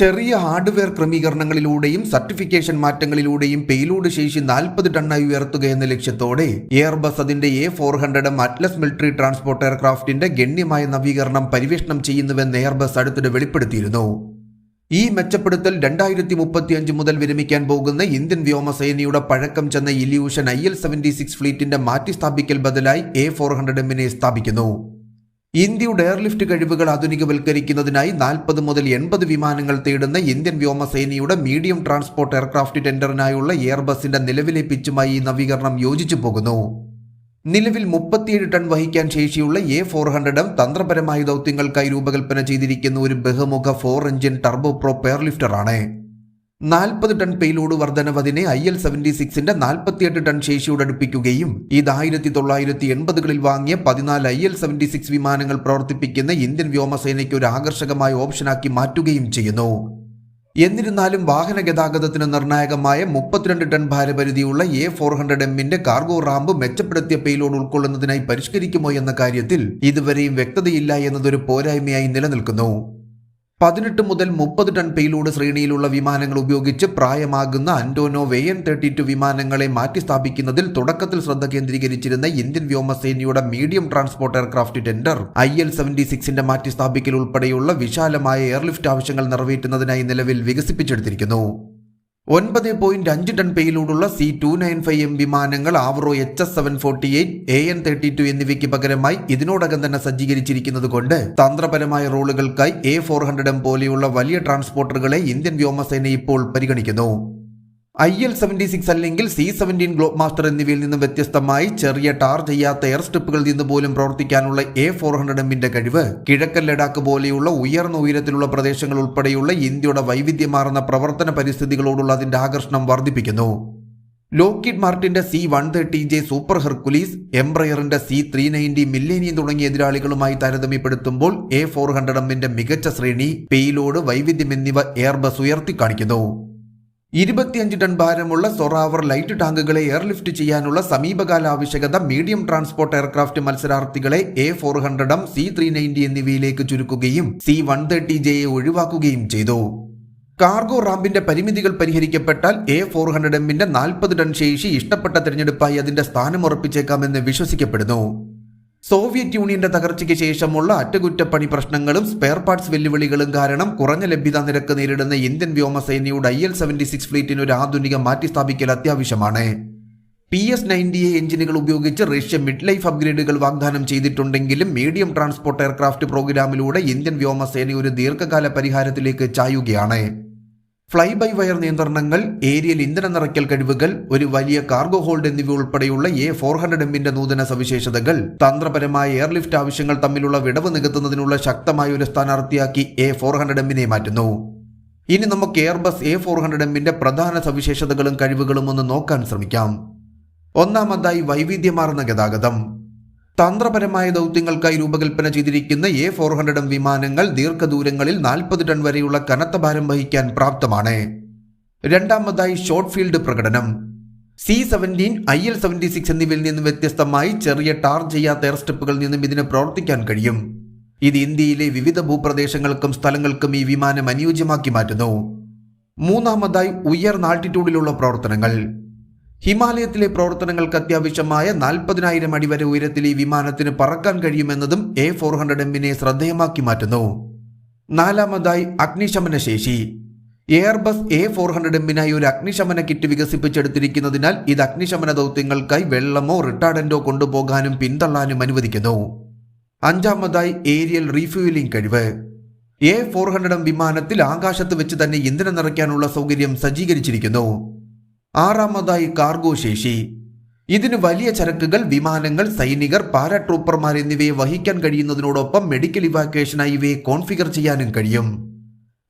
ചെറിയ ഹാർഡ്വെയർ ക്രമീകരണങ്ങളിലൂടെയും സർട്ടിഫിക്കേഷൻ മാറ്റങ്ങളിലൂടെയും പേലോഡ് ശേഷി നാൽപ്പത് ടണ്ണായി ഉയർത്തുക എന്ന ലക്ഷ്യത്തോടെ എയർബസ് അതിന്റെ എ ഫോർ ഹൺഡ്രഡും അറ്റ്ലസ് മിലിറ്ററി ട്രാൻസ്പോർട്ട് എയർക്രാഫ്റ്റിന്റെ ഗണ്യമായ നവീകരണം പരിവേഷണം ചെയ്യുന്നുവെന്ന് എയർബസ് അടുത്തിടെ വെളിപ്പെടുത്തിയിരുന്നു. ഈ മെച്ചപ്പെടുത്തൽ രണ്ടായിരത്തി മുപ്പത്തിയഞ്ച് മുതൽ വിരമിക്കാൻ പോകുന്ന ഇന്ത്യൻ വ്യോമസേനയുടെ പഴക്കം ചെന്ന Ilyushin I L seventy six ഫ്ലീറ്റിന്റെ മാറ്റിസ്ഥാപിക്കൽ ബദലായി എ ഫോർ ഹൺഡ്രഡ് എമ്മിനെ സ്ഥാപിക്കുന്നു. ഇന്ത്യയുടെ എയർലിഫ്റ്റ് കഴിവുകൾ ആധുനികവൽക്കരിക്കുന്നതിനായി നാൽപ്പത് മുതൽ എൺപത് വിമാനങ്ങൾ തേടുന്ന ഇന്ത്യൻ വ്യോമസേനയുടെ മീഡിയം ട്രാൻസ്പോർട്ട് എയർക്രാഫ്റ്റ് ടെൻഡറിനായുള്ള എയർബസിന്റെ നിലവിലെ പിച്ചുമായി ഈ നവീകരണം യോജിച്ചു പോകുന്നു. നിലവിൽ മുപ്പത്തിയേഴ് ടൺ വഹിക്കാൻ ശേഷിയുള്ള എ ഫോർ ഹൺഡ്രഡും തന്ത്രപരമായ ദൗത്യങ്ങൾക്കായി രൂപകൽപ്പന ചെയ്തിരിക്കുന്ന ഒരു ബഹുമുഖ ഫോർ എഞ്ചിൻ ടർബോ പ്രോ എയർലിഫ്റ്ററാണ്. നാൽപ്പത് ടൺ പേലോഡ് വർധനവ് അതിനെ ഐ എൽ സെവന്റി സിക്സിന്റെ നാൽപ്പത്തിയെട്ട് ടൺ ശേഷിയോട് അടുപ്പിക്കുകയും ഇത് ആയിരത്തി തൊള്ളായിരത്തി എൺപതുകളിൽ വാങ്ങിയ പതിനാല് ഐ എൽ സെവന്റി സിക്സ് വിമാനങ്ങൾ പ്രവർത്തിപ്പിക്കുന്ന ഇന്ത്യൻ വ്യോമസേനയ്ക്ക് ഒരു ആകർഷകമായ ഓപ്ഷനാക്കി മാറ്റുകയും ചെയ്യുന്നു. എന്നിരുന്നാലും വാഹന ഗതാഗതത്തിന് നിർണായകമായ മുപ്പത്തിരണ്ട് ടൺ ഭാരപരിധിയുള്ള എ ഫോർ ഹൺഡ്രഡ് എമ്മിന്റെ കാർഗോ റാമ്പ് മെച്ചപ്പെടുത്തിയ പേലോഡ് ഉൾക്കൊള്ളുന്നതിനായി പരിഷ്കരിക്കുമോ എന്ന കാര്യത്തിൽ ഇതുവരെയും വ്യക്തതയില്ല എന്നതൊരു പോരായ്മയായി നിലനിൽക്കുന്നു. പതിനെട്ട് മുതൽ മുപ്പത് ടൺ പേലോഡ് ശ്രേണിയിലുള്ള വിമാനങ്ങൾ ഉപയോഗിച്ച് പ്രായമാകുന്ന അന്റോനോ വെയൻ തേർട്ടി ടു വിമാനങ്ങളെ മാറ്റിസ്ഥാപിക്കുന്നതിൽ തുടക്കത്തിൽ ശ്രദ്ധ കേന്ദ്രീകരിച്ചിരുന്ന ഇന്ത്യൻ വ്യോമസേനയുടെ medium transport aircraft tender I L seventy സിക്സിന്റെ മാറ്റിസ്ഥാപിക്കൽ ഉൾപ്പെടെയുള്ള വിശാലമായ എയർലിഫ്റ്റ് ആവശ്യങ്ങൾ നിറവേറ്റുന്നതിനായി നിലവിൽ വികസിപ്പിച്ചെടുത്തിരിക്കുന്നു. ഒൻപത് പോയിന്റ് അഞ്ച് ton പേയിലൂടുള്ള C two nine five M വിമാനങ്ങൾ Avro H S seven forty eight A N thirty two എന്നിവയ്ക്ക് പകരമായി ഇതിനോടകം തന്നെ സജ്ജീകരിച്ചിരിക്കുന്നത് കൊണ്ട് തന്ത്രപരമായ റോളുകൾക്കായി എ ഫോർ ഹൺഡ്രഡ് എം പോലെയുള്ള വലിയ ട്രാൻസ്പോർട്ടറുകളെ ഇന്ത്യൻ വ്യോമസേന ഇപ്പോൾ പരിഗണിക്കുന്നു. ഐ എൽ സെവന്റി സിക്സ് അല്ലെങ്കിൽ സി സെവന്റീൻ ഗ്ലോബ് മാസ്റ്റർ എന്നിവയിൽ നിന്നും വ്യത്യസ്തമായി ചെറിയ ടാർ ചെയ്യാത്ത എയർ സ്ട്രിപ്പുകളിൽ നിന്ന് പോലും പ്രവർത്തിക്കാനുള്ള എ ഫോർ ഹൺഡ്രഡ് എമ്മിന്റെ കഴിവ് കിഴക്കൻ ലഡാക്ക് പോലെയുള്ള ഉയർന്ന ഉയരത്തിലുള്ള പ്രദേശങ്ങൾ ഉൾപ്പെടെയുള്ള ഇന്ത്യയുടെ വൈവിധ്യമാർന്ന പ്രവർത്തന പരിസ്ഥിതികളോടുള്ള അതിന്റെ ആകർഷണം വർദ്ധിപ്പിക്കുന്നു. Lockheed മാർട്ടിന്റെ C one thirty J super Hercules എംബ്രയറിന്റെ C three ninety Millennium തുടങ്ങിയ എതിരാളികളുമായി താരതമ്യപ്പെടുത്തുമ്പോൾ എ ഫോർ ഹൺഡ്രഡ് എമ്മിന്റെ മികച്ച ശ്രേണി പേയിലോഡ് വൈവിധ്യം എന്നിവ എയർബസ് ഉയർത്തിക്കാണിക്കുന്നു. ഇരുപത്തിയഞ്ച് ടൺ ഭാരമുള്ള സൊറാവർ ലൈറ്റ് ടാങ്കുകളെ എയർലിഫ്റ്റ് ചെയ്യാനുള്ള സമീപകാല ആവശ്യകത മീഡിയം ട്രാൻസ്പോർട്ട് എയർക്രാഫ്റ്റ് മത്സരാർത്ഥികളെ എ ഫോർ ഹൺഡ്രഡും സി ത്രീ നയന്റി എന്നിവയിലേക്ക് ചുരുക്കുകയും സി വൺ തേർട്ടി ജെയെ ഒഴിവാക്കുകയും ചെയ്തു. കാർഗോ റാമ്പിന്റെ പരിമിതികൾ പരിഹരിക്കപ്പെട്ടാൽ എ ഫോർ ഹൺഡ്രഡ് എമ്മിന്റെ നാൽപ്പത് ടൺ ശേഷി ഇഷ്ടപ്പെട്ട തിരഞ്ഞെടുപ്പായി അതിന്റെ സ്ഥാനം ഉറപ്പിച്ചേക്കാമെന്ന് വിശ്വസിക്കപ്പെടുന്നു. സോവിയറ്റ് യൂണിയന്റെ തകർച്ചയ്ക്ക് ശേഷമുള്ള അറ്റകുറ്റപ്പണി പ്രശ്നങ്ങളും സ്പെയർ പാർട്സ് വെല്ലുവിളികളും കാരണം കുറഞ്ഞ ലഭ്യത നിരക്ക് നേരിടുന്ന ഇന്ത്യൻ വ്യോമസേനയുടെ ഐ എൽ സെവന്റി സിക്സ് ഫ്ലീറ്റിന് ഒരു ആധുനിക മാറ്റിസ്ഥാപിക്കൽ അത്യാവശ്യമാണ്. പി എസ് നയന്റി എ എഞ്ചിനുകൾ ഉപയോഗിച്ച് റഷ്യ മിഡ് ലൈഫ് അപ്ഗ്രേഡുകൾ വാഗ്ദാനം ചെയ്തിട്ടുണ്ടെങ്കിലും മീഡിയം ട്രാൻസ്പോർട്ട് എയർക്രാഫ്റ്റ് പ്രോഗ്രാമിലൂടെ ഇന്ത്യൻ വ്യോമസേന ഒരു ദീർഘകാല പരിഹാരത്തിലേക്ക് ചായുകയാണ്. ഫ്ലൈ ബൈ വയർ നിയന്ത്രണങ്ങൾ ഏരിയൽ ഇന്ധന നിറയ്ക്കൽ കഴിവുകൾ ഒരു വലിയ കാർഗോ ഹോൾഡ് എന്നിവ ഉൾപ്പെടെയുള്ള എ ഫോർ ഹൺഡ്രഡ് എമ്മിന്റെ നൂതന സവിശേഷതകൾ തന്ത്രപരമായ എയർലിഫ്റ്റ് ആവശ്യങ്ങൾ തമ്മിലുള്ള വിടവ് നികത്തുന്നതിനുള്ള ശക്തമായ ഒരു സ്ഥാനാർത്ഥിയാക്കി എ ഫോർ ഹൺഡ്രഡ് എമ്മിനെ മാറ്റുന്നു. ഇനി നമുക്ക് എയർബസ് എ ഫോർ ഹൺഡ്രഡ് എമ്മിന്റെ പ്രധാന സവിശേഷതകളും കഴിവുകളും ഒന്ന് നോക്കാൻ ശ്രമിക്കാം. ഒന്നാമതായി വൈവിധ്യമാർന്ന ഗതാഗതം. തന്ത്രപരമായ ദൗത്യങ്ങൾക്കായി രൂപകൽപ്പന ചെയ്തിരിക്കുന്ന എ ഫോർ ഹൺഡ്രഡ് വിമാനങ്ങൾ ദീർഘദൂരങ്ങളിൽ നാൽപ്പത് ടൺ വരെയുള്ള കനത്ത ഭാരം വഹിക്കാൻ പ്രാപ്തമാണ്. രണ്ടാമതായി ഷോർട്ട് ഫീൽഡ് പ്രകടനം. C seventeen I L seventy six എന്നിവയിൽ നിന്നും വ്യത്യസ്തമായി ചെറിയ ടാർ ചെയ്യാത്ത എയർ സ്ട്രിപ്പുകളിൽ നിന്നും ഇതിന് പ്രവർത്തിക്കാൻ കഴിയും. ഇത് ഇന്ത്യയിലെ വിവിധ ഭൂപ്രദേശങ്ങൾക്കും സ്ഥലങ്ങൾക്കും ഈ വിമാനം അനുയോജ്യമാക്കി മാറ്റുന്നു. മൂന്നാമതായി ഉയർന്ന ആൾട്ടിറ്റ്യൂഡിലുള്ള പ്രവർത്തനങ്ങൾ. ഹിമാലയത്തിലെ പ്രവർത്തനങ്ങൾക്ക് അത്യാവശ്യമായ നാൽപ്പതിനായിരം അടി വരെ ഉയരത്തിൽ ഈ വിമാനത്തിന് പറക്കാൻ കഴിയുമെന്നതും എ ഫോർ ഹൺഡ്രഡ് എമ്മിനെ ശ്രദ്ധേയമാക്കി മാറ്റുന്നു. നാലാമതായി അഗ്നിശമന ശേഷി. എയർബസ് എ ഫോർ ഹൺഡ്രഡ് എമ്മിനായി ഒരു അഗ്നിശമന കിറ്റ് വികസിപ്പിച്ചെടുത്തിരിക്കുന്നതിനാൽ ഇത് അഗ്നിശമന ദൗത്യങ്ങൾക്കായി വെള്ളമോ റിട്ടാർഡന്റോ കൊണ്ടുപോകാനും പിന്തള്ളാനും അനുവദിക്കുന്നു. അഞ്ചാമതായി ഏരിയൽ റീഫ്യൂലിംഗ് കഴിവ്. എ ഫോർ ഹൺഡ്രഡ് വിമാനത്തിൽ ആകാശത്ത് വെച്ച് തന്നെ ഇന്ധനം നിറയ്ക്കാനുള്ള സൗകര്യം സജ്ജീകരിച്ചിരിക്കുന്നു. ആറാമതായി കാർഗോ ശേഷി. ഇതിന് വലിയ ചരക്കുകൾ വിമാനങ്ങൾ സൈനികർ പാരാട്രൂപ്പർമാർ എന്നിവയെ വഹിക്കാൻ കഴിയുന്നതിനോടൊപ്പം മെഡിക്കൽ ഇവാക്വേഷനായി ഇവയെ കോൺഫിഗർ ചെയ്യാനും കഴിയും.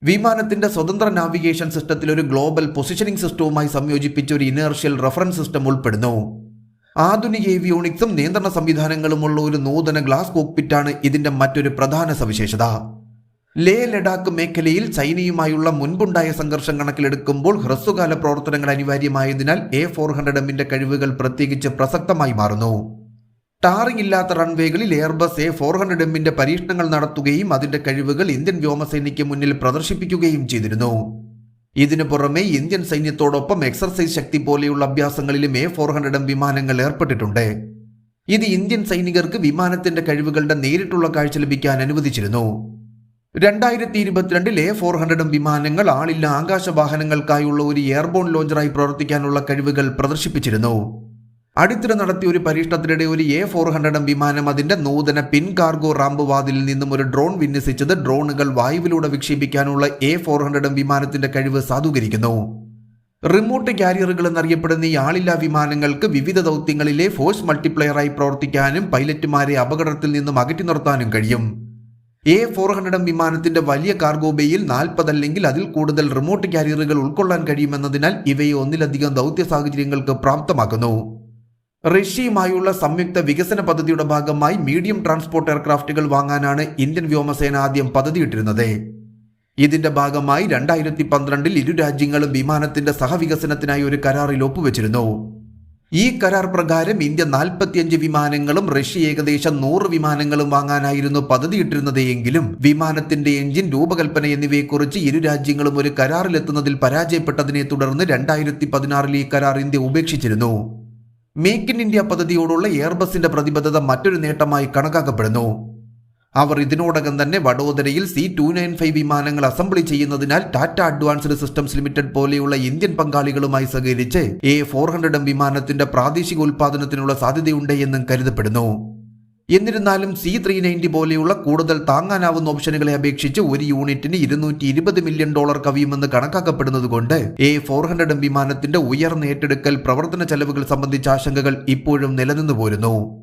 വിമാനത്തിന്റെ സ്വതന്ത്ര നാവിഗേഷൻ സിസ്റ്റത്തിൽ ഒരു ഗ്ലോബൽ പൊസിഷനിംഗ് സിസ്റ്റവുമായി സംയോജിപ്പിച്ച ഒരു ഇനേർഷ്യൽ റഫറൻസ് സിസ്റ്റം ഉൾപ്പെടുന്നു. ആധുനിക ഏവിയോണിക്സും നിയന്ത്രണ സംവിധാനങ്ങളുമുള്ള ഒരു നൂതന ഗ്ലാസ് കോക്പിറ്റാണ് ഇതിന്റെ മറ്റൊരു പ്രധാന സവിശേഷത. ലേ ലഡാക്ക് മേഖലയിൽ ചൈനയുമായുള്ള മുൻപുണ്ടായ സംഘർഷം കണക്കിലെടുക്കുമ്പോൾ ഹ്രസ്വകാല പ്രവർത്തനങ്ങൾ അനിവാര്യമായതിനാൽ എ ഫോർ ഹൺഡ്രഡ് എമ്മിന്റെ കഴിവുകൾ പ്രത്യേകിച്ച് പ്രസക്തമായി മാറുന്നു. ടാറിംഗ് ഇല്ലാത്ത റൺവേകളിൽ എയർബസ് എ ഫോർ ഹൺഡ്രഡ് എമ്മിന്റെ പരീക്ഷണങ്ങൾ നടത്തുകയും അതിന്റെ കഴിവുകൾ ഇന്ത്യൻ വ്യോമസേനയ്ക്ക് മുന്നിൽ പ്രദർശിപ്പിക്കുകയും ചെയ്തിരുന്നു. ഇതിനു പുറമെ ഇന്ത്യൻ സൈന്യത്തോടൊപ്പം എക്സർസൈസ് ശക്തി പോലെയുള്ള അഭ്യാസങ്ങളിലും എ ഫോർ ഹൺഡ്രഡ് എം വിമാനങ്ങൾ ഏർപ്പെട്ടിട്ടുണ്ട്. ഇത് ഇന്ത്യൻ സൈനികർക്ക് വിമാനത്തിന്റെ കഴിവുകളുടെ നേരിട്ടുള്ള കാഴ്ച ലഭിക്കാൻ അനുവദിച്ചിരുന്നു. രണ്ടായിരത്തി ഇരുപത്തിരണ്ടിൽ എ ഫോർ ഹൺഡ്രഡ് വിമാനങ്ങൾ ആളില്ല ആകാശവാഹനങ്ങൾക്കായുള്ള ഒരു എയർബോൺ ലോഞ്ചറായി പ്രവർത്തിക്കാനുള്ള കഴിവുകൾ പ്രദർശിപ്പിച്ചിരുന്നു. അടുത്തിടെ നടത്തിയ ഒരു പരീക്ഷണത്തിനിടെ ഒരു എ ഫോർ ഹൺഡ്രഡ് വിമാനം അതിന്റെ നൂതന പിൻ കാർഗോ റാമ്പ് വാതിലിൽ നിന്നും ഒരു ഡ്രോൺ വിന്യസിച്ചത് ഡ്രോണുകൾ വായുവിലൂടെ വിക്ഷേപിക്കാനുള്ള എ ഫോർ ഹൺഡ്രഡ് വിമാനത്തിന്റെ കഴിവ് സാധൂകരിക്കുന്നു. റിമോട്ട് കാരിയറുകൾ എന്നറിയപ്പെടുന്ന ഈ ആളില്ലാ വിമാനങ്ങൾക്ക് വിവിധ ദൗത്യങ്ങളിലെ ഫോഴ്സ് മൾട്ടിപ്ലയറായി പ്രവർത്തിക്കാനും പൈലറ്റുമാരെ അപകടത്തിൽ നിന്നും അകറ്റി നിർത്താനും കഴിയും. എ ഫോർ ഹൺഡ്രഡ് വിമാനത്തിന്റെ വലിയ കാർഗോ ബേയിൽ നാൽപ്പത് അല്ലെങ്കിൽ അതിൽ കൂടുതൽ റിമോട്ട് കാരിയറുകൾ ഉൾക്കൊള്ളാൻ കഴിയുമെന്നതിനാൽ ഇവയെ ഒന്നിലധികം ദൗത്യ സാഹചര്യങ്ങൾക്ക് പ്രാപ്തമാക്കുന്നു. റഷ്യയുമായുള്ള സംയുക്ത വികസന പദ്ധതിയുടെ ഭാഗമായി മീഡിയം ട്രാൻസ്പോർട്ട് എയർക്രാഫ്റ്റുകൾ വാങ്ങാനാണ് ഇന്ത്യൻ വ്യോമസേന ആദ്യം പദ്ധതിയിട്ടിരുന്നത്. ഇതിന്റെ ഭാഗമായി രണ്ടായിരത്തി പന്ത്രണ്ടിൽ ഇരു രാജ്യങ്ങളും വിമാനത്തിന്റെ സഹവികസനത്തിനായി ഒരു കരാറിൽ ഒപ്പുവെച്ചിരുന്നു. ഈ കരാർ പ്രകാരം ഇന്ത്യ നാൽപ്പത്തിയഞ്ച് വിമാനങ്ങളും റഷ്യ ഏകദേശം നൂറ് വിമാനങ്ങളും വാങ്ങാനായിരുന്നു പദ്ധതിയിട്ടിരുന്നത് എങ്കിലും വിമാനത്തിന്റെ എഞ്ചിൻ രൂപകൽപ്പന എന്നിവയെക്കുറിച്ച് ഇരു രാജ്യങ്ങളും ഒരു കരാറിലെത്തുന്നതിൽ പരാജയപ്പെട്ടതിനെ തുടർന്ന് രണ്ടായിരത്തി പതിനാറിൽ ഈ കരാർ ഇന്ത്യ ഉപേക്ഷിച്ചിരുന്നു. മേക്ക് ഇൻ ഇന്ത്യ പദ്ധതിയോടുള്ള എയർബസിന്റെ പ്രതിബദ്ധത മറ്റൊരു നേട്ടമായി കണക്കാക്കപ്പെടുന്നു. അവർ ഇതിനോടകം തന്നെ വഡോദരയിൽ സി ടു നയൻ ഫൈവ് വിമാനങ്ങൾ അസംബ്ലി ചെയ്യുന്നതിനാൽ ടാറ്റ അഡ്വാൻസ്ഡ് സിസ്റ്റംസ് ലിമിറ്റഡ് പോലെയുള്ള ഇന്ത്യൻ പങ്കാളികളുമായി സഹകരിച്ച് എ ഫോർ ഹൺഡ്രഡ് എം വിമാനത്തിന്റെ പ്രാദേശിക ഉൽപാദനത്തിനുള്ള സാധ്യതയുണ്ട് എന്നും കരുതപ്പെടുന്നു. എന്നിരുന്നാലും സി ത്രീ നയന്റി പോലെയുള്ള കൂടുതൽ താങ്ങാനാവുന്ന ഓപ്ഷനുകളെ അപേക്ഷിച്ച് ഒരു യൂണിറ്റിന് ഇരുന്നൂറ്റി ഇരുപത് മില്യൺ ഡോളർ കവിയുമെന്ന് കണക്കാക്കപ്പെടുന്നതുകൊണ്ട് എ ഫോർ ഹൺഡ്രഡ് വിമാനത്തിന്റെ ഉയർന്ന ഏറ്റെടുക്കൽ പ്രവർത്തന ചെലവുകൾ സംബന്ധിച്ച ആശങ്കകൾ ഇപ്പോഴും നിലനിന്നു പോരുന്നു